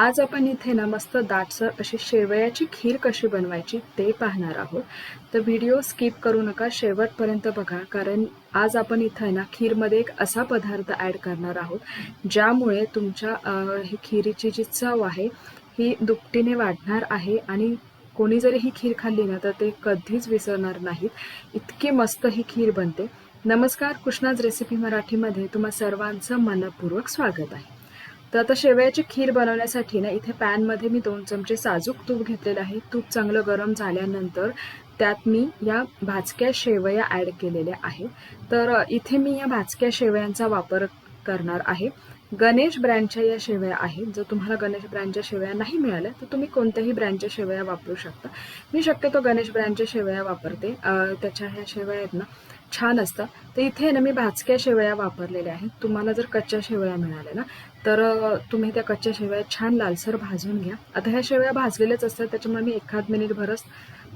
आज आपण इथे ना मस्त दाटसर अशी शेवयाची खीर कशी बनवायची ते पाहणार आहोत. तर व्हिडिओ स्किप करू नका शेवटपर्यंत बघा कारण आज आपण इथं आहे ना खीरमध्ये एक असा पदार्थ ॲड करणार आहोत ज्यामुळे तुमच्या ही खीरीची जी चव आहे ही दुपटीने वाढणार आहे आणि कोणी जरी ही खीर खाल्ली ना तर ते कधीच विसरणार नाहीत. इतकी मस्त ही खीर बनते. नमस्कार कृष्णाज रेसिपी मराठीमध्ये तुम्हा सर्वांचं मनपूर्वक स्वागत आहे. तर आता शेवयाची खीर बनवण्यासाठी ना इथे पॅनमध्ये मी दोन चमचे साजूक तूप घेतलेलं आहे. तूप चांगलं गरम झाल्यानंतर त्यात मी या भाजक्या शेवया ॲड केलेल्या आहेत. तर इथे मी या भाजक्या शेवयांचा वापर करणार आहे. गणेश ब्रँडच्या या शेवया आहेत. जर तुम्हाला गणेश ब्रँडच्या शेवया नाही मिळाल्या तर तुम्ही कोणत्याही ब्रँडच्या शेवया वापरू शकता. मी शक्यतो गणेश ब्रँडच्या शेवया वापरते. त्याच्या ह्या शेवया आहेत ना छान असतात. तर इथे ना मी भाजक्या शेवया वापरलेल्या आहेत. तुम्हाला जर कच्च्या शेवया मिळाल्या ना तर तुम्ही त्या कच्च्या शेवया छान लालसर भाजून घ्या. आता ह्या शेवया भाजलेल्याच असतात त्याच्यामुळे मी एखाद मिनिटभरच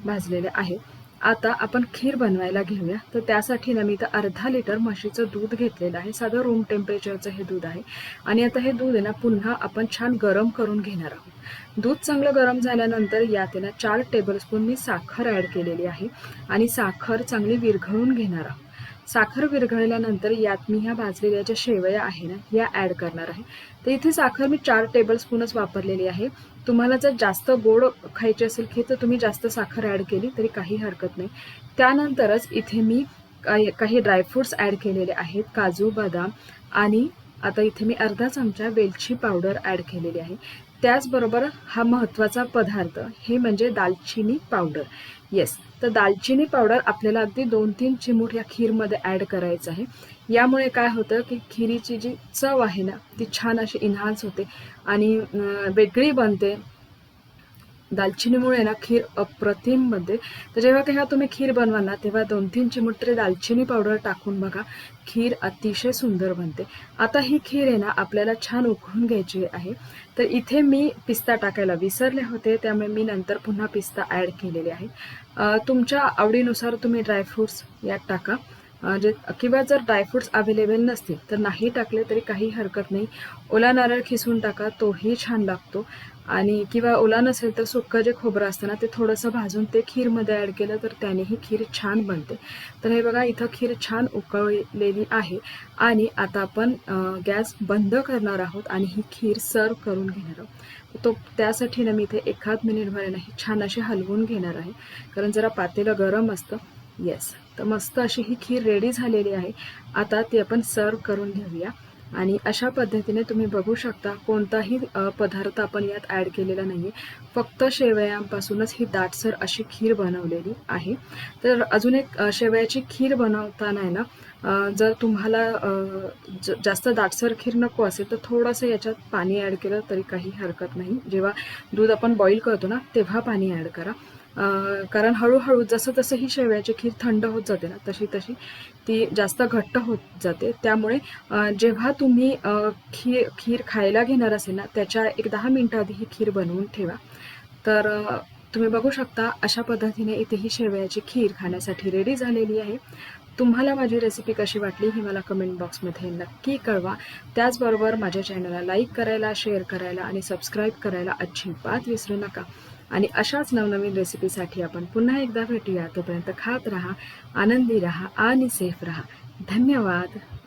भाजलेल्या आहेत. आता आपण खीर बनवायला घेऊया. तर त्यासाठी ना मी इथं अर्धा लिटर म्हशीचं दूध घेतलेलं आहे. साधं रूम टेम्परेचरचं हे दूध आहे. आणि आता हे दूध आहे ना पुन्हा आपण छान गरम करून घेणार आहोत. दूध चांगलं गरम झाल्यानंतर यात आहे ना चार टेबलस्पून मी साखर ॲड केलेली आहे. आणि साखर चांगली विरघळून घेणार आहोत. साखर विरघळल्यानंतर यात मी ह्या भाजलेल्या ज्या शेवया आहे ना या ॲड करणार आहे. तर इथे साखर मी चार टेबलस्पूनच वापरलेली आहे. तुम्हाला जर जास्त गोड खायची असेल की तर तुम्ही जास्त साखर ॲड केली तरी काही हरकत नाही. त्यानंतरच इथे मी काही काही ॲड केलेले आहेत काजू बदाम आणि आता इथे मी अर्धा चमचा वेलची पावडर ॲड केलेली आहे. त्याचबरोबर हा महत्त्वाचा पदार्थ हे म्हणजे दालचिनी पावडर. येस तर दालचिनी पावडर आपल्याला अगदी दोन तीन चिमूट या खीरमध्ये ॲड करायचं आहे. यामुळे काय होतं की खिरीची जी चव आहे ना ती छान अशी इन्हान्स होते आणि वेगळी बनते. दालचिनीमुळे ना खीर अप्रतिम बनते तर जेव्हा तेव्हा तुम्ही खीर बनवाल ना तेव्हा दोन तीन चिमूट दालचिनी पावडर टाकून बघा खीर अतिशय सुंदर बनते. आता ही खीर आहे ना आपल्याला छान उकळून घ्यायची आहे. तर इथे मी पिस्ता टाकायला विसरले होते त्यामुळे मी नंतर पुन्हा पिस्ता ॲड केलेले आहे. तुमच्या आवडीनुसार तुम्ही ड्रायफ्रुट्स यात टाका. जे किंवा जर ड्रायफ्रुट्स अवेलेबल नसतील तर नाही टाकले तरी काही हरकत नाही. ओला नारळ खिसून टाका तोही छान लागतो. आणि किंवा ओला नसेल तर सुक्कं जे खोबरं असतं ना ते थोडंसं भाजून ते खीरमध्ये ॲड केलं तर त्यानेही खीर छान बनते. तर हे बघा इथं खीर छान उकळलेली आहे. आणि आता आपण गॅस बंद करणार आहोत आणि ही खीर सर्व करून घेणार आहोत. तो त्यासाठी ना मी इथे एखाद मिनिटभर नाही छान अशी हलवून घेणार आहे. कारण जरा पातेलं गरम असतं. येस तर मस्त अशी ही खीर रेडी झालेली आहे. आता ती आपण सर्व करून घेऊया. आणि अशा पद्धतीने तुम्ही बघू शकता कोणताही पदार्थ आपण यात ॲड केलेला नाही आहे फक्त शेवयांपासूनच ही दाटसर अशी खीर बनवलेली आहे. तर अजून एक शेवयाची खीर बनवताना आहे ना जर तुम्हाला ज- जास्त दाटसर खीर नको असेल तर थोडंसं याच्यात पाणी ॲड केलं तरी काही हरकत नाही. जेव्हा दूध आपण बॉईल करतो ना तेव्हा पाणी ॲड करा. कारण हळूहळू जसं जसं ही शेवयाची खीर थंड होत जाते ना तशी तशी ती जास्त घट्ट होत जाते. त्यामुळे जेव्हा तुम्ही खीर खीर खायला घेणार असेल ना त्याच्या एक दहा मिनटं आधी ही खीर बनवून ठेवा. तर तुम्ही बघू शकता अशा पद्धतीने इथे ही शेवयाची खीर खाण्यासाठी रेडी झालेली आहे. तुम्हाला माझी रेसिपी कशी वाटली ही मला कमेंट बॉक्समध्ये नक्की कळवा. त्याचबरोबर माझ्या चॅनलला लाईक करायला शेअर करायला आणि सबस्क्राईब करायला अजिबात विसरू नका. आणि अशाच नवनवीन रेसिपीसाठी आपण पुन्हा एकदा भेटूया. तोपर्यंत खात राहा आनंदी राहा आणि सेफ राहा. धन्यवाद.